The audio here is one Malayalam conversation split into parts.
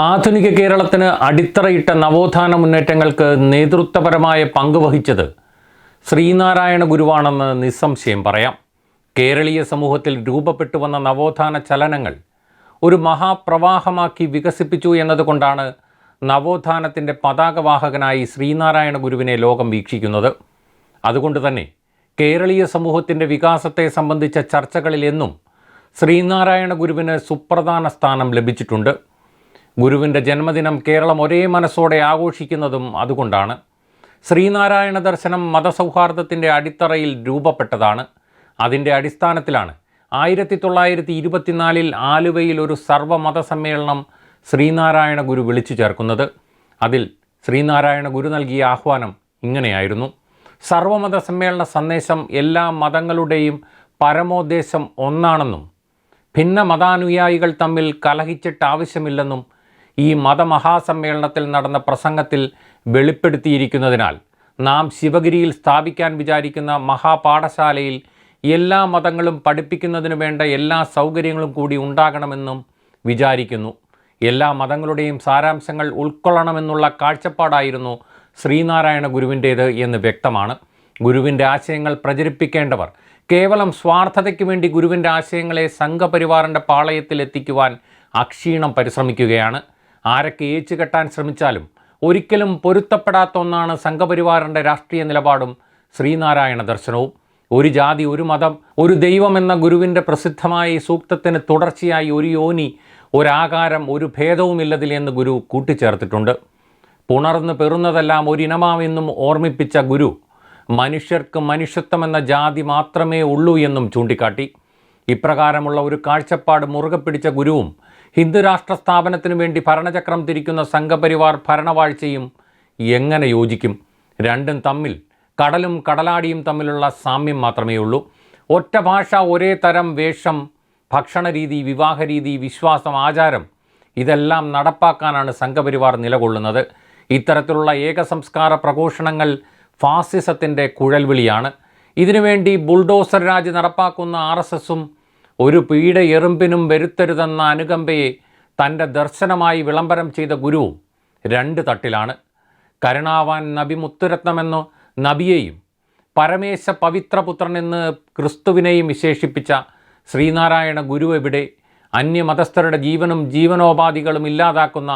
ആധുനിക കേരളത്തിന് അടിത്തറയിട്ട നവോത്ഥാന മുന്നേറ്റങ്ങൾക്ക് നേതൃത്വപരമായ പങ്ക് വഹിച്ചത് ശ്രീനാരായണ ഗുരുവാണെന്ന് നിസ്സംശയം പറയാം. കേരളീയ സമൂഹത്തിൽ രൂപപ്പെട്ടു വന്ന നവോത്ഥാന ചലനങ്ങൾ ഒരു മഹാപ്രവാഹമാക്കി വികസിപ്പിച്ചു എന്നതുകൊണ്ടാണ് നവോത്ഥാനത്തിന്റെ പതാകവാഹകനായി ശ്രീനാരായണ ഗുരുവിനെ ലോകം വീക്ഷിക്കുന്നത്. അതുകൊണ്ട് തന്നെ കേരളീയ സമൂഹത്തിന്റെ വികാസത്തെ സംബന്ധിച്ച ചർച്ചകളിലെന്നും ശ്രീനാരായണ ഗുരുവിന് സുപ്രധാന സ്ഥാനം ലഭിച്ചിട്ടുണ്ട്. ഗുരുവിന്റെ ജന്മദിനം കേരളം ഒരേ മനസ്സോടെ ആഘോഷിക്കുന്നതും അതുകൊണ്ടാണ്. ശ്രീനാരായണ ദർശനം മതസൗഹാർദ്ദത്തിന്റെ അടിത്തറയിൽ രൂപപ്പെട്ടതാണ്. അതിന്റെ അടിസ്ഥാനത്തിലാണ് ആയിരത്തി തൊള്ളായിരത്തി ഇരുപത്തിനാലിൽ ആലുവയിൽ ഒരു സർവമത സമ്മേളനം ശ്രീനാരായണ ഗുരു വിളിച്ചു ചേർക്കുന്നത്. അതിൽ ശ്രീനാരായണ ഗുരു നൽകിയ ആഹ്വാനം ഇങ്ങനെയായിരുന്നു. സർവമത സമ്മേളന സന്ദേശം എല്ലാ മതങ്ങളുടെയും പരമോദ്ദേശം ഒന്നാണെന്നും ഭിന്ന മതാനുയായികൾ തമ്മിൽ കലഹിച്ചിട്ട് ആവശ്യമില്ലെന്നും ഈ മതമഹാസമ്മേളനത്തിൽ നടന്ന പ്രസംഗത്തിൽ വെളിപ്പെടുത്തിയിരിക്കുന്നതിനാൽ നാം ശിവഗിരിയിൽ സ്ഥാപിക്കാൻ വിചാരിക്കുന്ന മഹാപാഠശാലയിൽ എല്ലാ മതങ്ങളും പഠിപ്പിക്കുന്നതിന് വേണ്ട എല്ലാ സൗകര്യങ്ങളും കൂടി ഉണ്ടാകണമെന്നും വിചാരിക്കുന്നു. എല്ലാ മതങ്ങളുടെയും സാരാംശങ്ങൾ ഉൾക്കൊള്ളണമെന്നുള്ള കാഴ്ചപ്പാടായിരുന്നു ശ്രീനാരായണ ഗുരുവിന്റേത് എന്ന് വ്യക്തമാണ്. ഗുരുവിന്റെ ആശയങ്ങൾ പ്രചരിപ്പിക്കേണ്ടവർ കേവലം സ്വാർത്ഥതയ്ക്ക് വേണ്ടി ഗുരുവിന്റെ ആശയങ്ങളെ സംഘപരിവാറിന്റെ പാളയത്തിൽ എത്തിക്കുവാൻ അക്ഷീണം പരിശ്രമിക്കുകയാണ്. ആരൊക്കെ ഏച്ചു കെട്ടാൻ ശ്രമിച്ചാലും ഒരിക്കലും പൊരുത്തപ്പെടാത്ത ഒന്നാണ് സംഘപരിവാറിന്റെ രാഷ്ട്രീയ നിലപാടും ശ്രീനാരായണ ദർശനവും. ഒരു ജാതി ഒരു മതം ഒരു ദൈവം എന്ന ഗുരുവിന്റെ പ്രസിദ്ധമായ ഈ സൂക്തത്തിന് തുടർച്ചയായി ഒരു യോനി ഒരാകാരം ഒരു ഭേദവുമില്ലതിൽ എന്ന് ഗുരു കൂട്ടിച്ചേർത്തിട്ടുണ്ട്. പുണർന്ന് പെറുന്നതെല്ലാം ഒരിനമാമെന്നും ഓർമ്മിപ്പിച്ച ഗുരു മനുഷ്യർക്ക് മനുഷ്യത്വം എന്ന ജാതി മാത്രമേ ഉള്ളൂ എന്നും ചൂണ്ടിക്കാട്ടി. ഇപ്രകാരമുള്ള ഒരു കാഴ്ചപ്പാട് മുറുകെ പിടിച്ച ഗുരുവും ഹിന്ദു രാഷ്ട്ര സ്ഥാപനത്തിനു വേണ്ടി ഭരണചക്രം തിരിക്കുന്ന സംഘപരിവാർ ഭരണവാഴ്ചയും എങ്ങനെ യോജിക്കും? രണ്ടും തമ്മിൽ കടലും കടലാടിയും തമ്മിലുള്ള സാമ്യം മാത്രമേ ഉള്ളൂ ഒറ്റ ഭാഷ ഒരേ തരം വേഷം ഭക്ഷണരീതി വിവാഹരീതി വിശ്വാസം ആചാരം ഇതെല്ലാം നടപ്പാക്കാനാണ് സംഘപരിവാർ നിലകൊള്ളുന്നത്. ഇത്തരത്തിലുള്ള ഏകസംസ്കാര പ്രഘോഷണങ്ങൾ ഫാസിസത്തിന്റെ കുഴൽവിളിയാണ്. ഇതിനുവേണ്ടി ബുൾഡോസർ രാജ് നടപ്പാക്കുന്ന ആർ എസ് എസും ഒരു പീഡ എറുമ്പിനും വരുത്തരുതെന്ന അനുകമ്പയെ തന്റെ ദർശനമായി വിളംബരം ചെയ്ത ഗുരുവും രണ്ട് തട്ടിലാണ്. കരുണാവാൻ നബി മുത്തുരത്നമെന്നു നബിയെയും പരമേശ പവിത്രപുത്രനെന്ന് ക്രിസ്തുവിനെയും വിശേഷിപ്പിച്ച ശ്രീനാരായണ ഗുരു എവിടെ അന്യമതസ്ഥരുടെ ജീവനും ജീവനോപാധികളും ഇല്ലാതാക്കുന്ന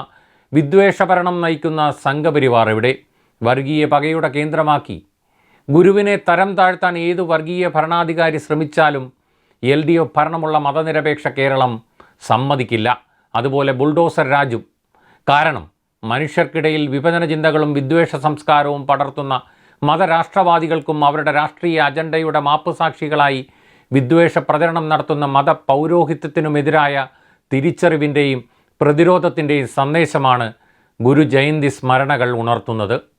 വിദ്വേഷഭരണം നയിക്കുന്ന സംഘപരിവാർ എവിടെ? വർഗീയ പകയുടെ കേന്ദ്രമാക്കി. ഗുരുവിനെ തരം താഴ്ത്താൻ ഏതു വർഗീയ ഭരണാധികാരി ശ്രമിച്ചാലും എൽ ഡി എഫ് ഭരണമുള്ള മതനിരപേക്ഷ കേരളം സമ്മതിക്കില്ല. അതുപോലെ ബുൾഡോസർ രാജു. കാരണം മനുഷ്യർക്കിടയിൽ വിഭജന ചിന്തകളും വിദ്വേഷ സംസ്കാരവും പടർത്തുന്ന മതരാഷ്ട്രവാദികൾക്കും അവരുടെ രാഷ്ട്രീയ അജണ്ടയുടെ മാപ്പുസാക്ഷികളായി വിദ്വേഷ പ്രചരണം നടത്തുന്ന മത പൗരോഹിത്യത്തിനുമെതിരായ തിരിച്ചറിവിന്റെയും പ്രതിരോധത്തിന്റെയും സന്ദേശമാണ് ഗുരു ജയന്തി സ്മരണകൾ ഉണർത്തുന്നത്.